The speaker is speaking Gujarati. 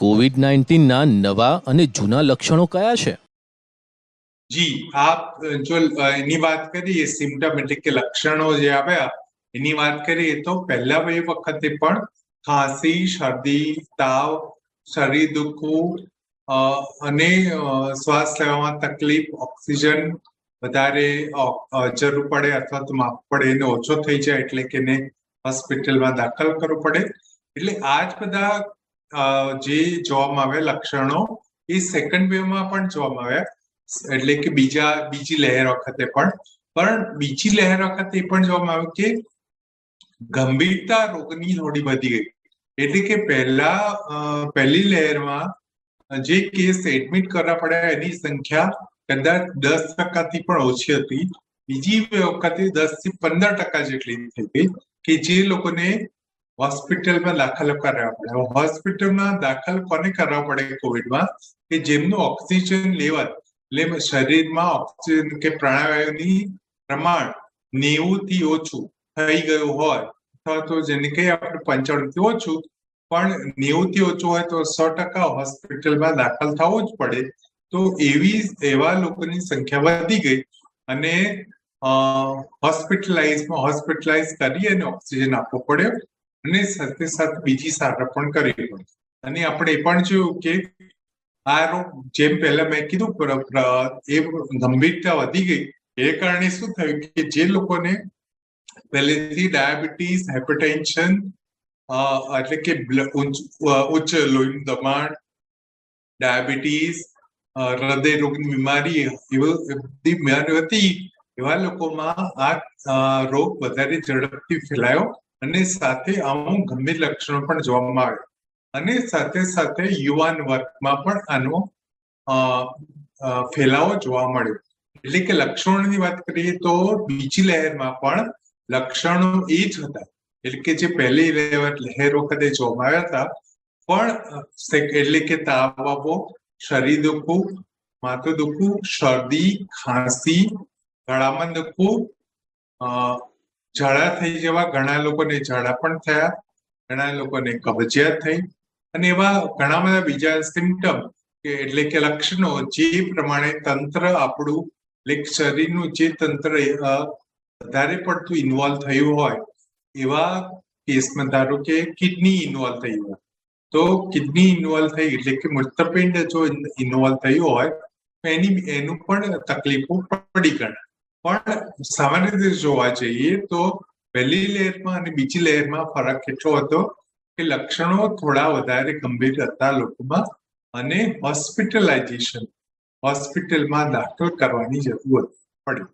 કોવિડ નાઇન્ટીનના નવા અને જૂના લક્ષણો કયા છે? જી, આપ જો એની વાત કરીએ સિમ્ટમ એટલે કે લક્ષણો જે આવ્યા એની વાત કરીએ તો પહેલા બે વખતે પણ ખાંસી, શરદી, તાવ, શરીર દુખવું અને શ્વાસ લેવામાં તકલીફ, ઓક્સિજન વધારે જરૂર પડે અથવા તો માપ પડે, એને ઓછો થઈ જાય એટલે કે એને હોસ્પિટલમાં દાખલ કરવું પડે. એટલે આ જ બધા જે જોવામાં આવ્યા લક્ષણો, એ સેકન્ડ વેવમાં પણ જોવામાં આવ્યા એટલે કે બીજા, બીજી લહેર વખતે પણ. પણ બીજી લહેર વખતે એ પણ જોવામાં આવ્યું કે ગંભીરતા રોગની થોડી વધી ગઈ. એટલે કે પહેલા પહેલી લહેરમાં જે કેસ એડમિટ કરવા પડ્યા એની સંખ્યા કદાચ દસ ટકાથી પણ ઓછી હતી. બીજી વખતે દસથી પંદર ટકા જેટલી થઈ ગઈ કે જે લોકોને હોસ્પિટલમાં દાખલ કરવા પડે. હોસ્પિટલમાં દાખલ કોને કરવા પડે કોવિડમાં કે જેમનું ઓક્સિજન લેવલ, એટલે શરીરમાં ઓક્સિજન કે પ્રાણવાયુની પ્રમાણ નેવું થી ઓછું થઈ ગયું હોય, અથવા તો જેને કહીએ આપણે પંચાણું થી ઓછું, પણ નેવું થી ઓછું હોય તો સો ટકા હોસ્પિટલમાં દાખલ થવું જ પડે. તો એવી, એવા લોકોની સંખ્યા વધી ગઈ અને હોસ્પિટલાઇઝમાં હોસ્પિટલાઇઝ કરી અને ઓક્સિજન આપવો પડ્યો. અને સાથે સાથે બીજી સારવાર પણ કરવી પડે. અને આપણે એ પણ જોયું કે આ રોગ જેમ પહેલા મેં કીધું એ ગંભીરતા વધી ગઈ. એ કારણે શું થયું કે જે લોકોને પહેલેથી ડાયાબિટીસ, હાઇપરટેન્શન એટલે કે ઉચ્ચ લોહીનું દબાણ, ડાયાબિટીસ હૃદય રોગની બીમારી એવી બધી બીમારી હતી. એવા લોકોમાં આ રોગ વધારે ઝડપથી ફેલાયો. અને સાથે અમુક ગંભીર લક્ષણો પણ જોવામાં આવે. અને સાથે સાથે યુવાન વર્ગમાં પણ આનો ફેલાવો જોવા મળ્યો. એટલે કે લક્ષણોની વાત કરીએ તો બીજી લહેરમાં પણ લક્ષણો એ જ હતા. એટલે કે જે પહેલી લહેર વખતે જોવામાં આવ્યા હતા. પણ એટલે કે તાવ આવવો, શરીર દુખવું, માથું દુખવું, શરદી, ખાંસી, ગળામાં દુખવું ઝાડા થઈ જવા ઘણા લોકોને ઝાડા પણ થયા, ઘણા લોકોને કબજિયાત થઈ અને એવા ઘણા બધા બીજા સિમ્ટમ કે એટલે કે લક્ષણો જે પ્રમાણે તંત્ર આપણું, એટલે શરીરનું જે તંત્ર વધારે પડતું ઇન્વોલ્વ થયું હોય, એવા કેસમાં ધારો કે કિડની ઇન્વોલ્વ થઈ હોય. તો કિડની ઇન્વોલ્વ થઈ એટલે કે મૂત્રપિંડ જો ઇન્વોલ્વ થયું હોય, તો એની, એનું પણ તકલીફો પડી ગણાય. પણ સામાન્ય રીતે જોવા જઈએ તો પહેલી લહેરમાં અને બીજી લહેરમાં ફરક કેટલો હતો કે લક્ષણો થોડા વધારે ગંભીર હતા લોકોમાં અને હોસ્પિટલાઇઝેશન, હોસ્પિટલમાં દાખલ કરવાની જરૂર પડી.